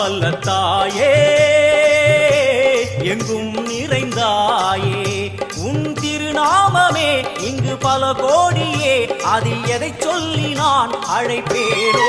வல்ல தாயே எங்கும் நிறைந்தாயே. உன் திருநாமமே இங்கு பல கோடியே அதில் எதை சொல்லி நான் அழைப்பேனோ?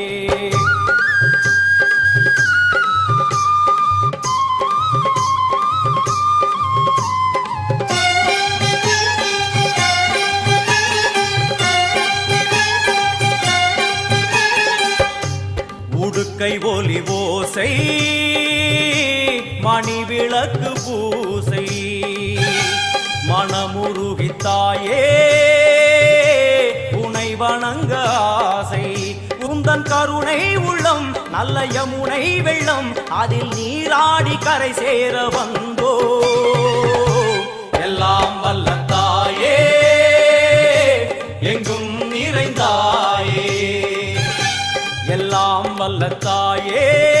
கை ஒலி ஓசை மணி விளக்கு பூசை. மனமுருகி தாயே உனை வணங்க ஆசை. உந்தன் கருணை உள்ளம் நல்ல யமுனை வெள்ளம் அதில் நீராடி கரை சேர வந்தோ. எல்லாம் வல்ல தாயே எங்கும் நிறைந்தார் எல்லாம் தாயே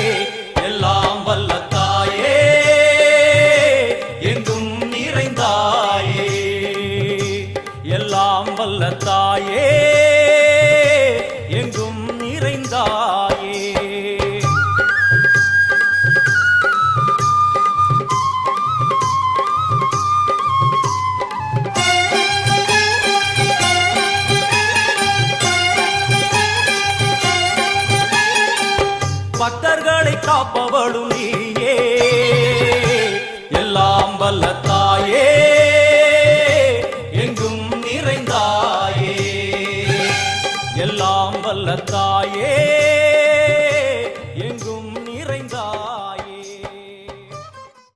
மனிதர்களை காப்பவளும் நீயே. எல்லாம் வல்ல தாயே எங்கும் நிறைந்தாயே. எல்லாம் வல்ல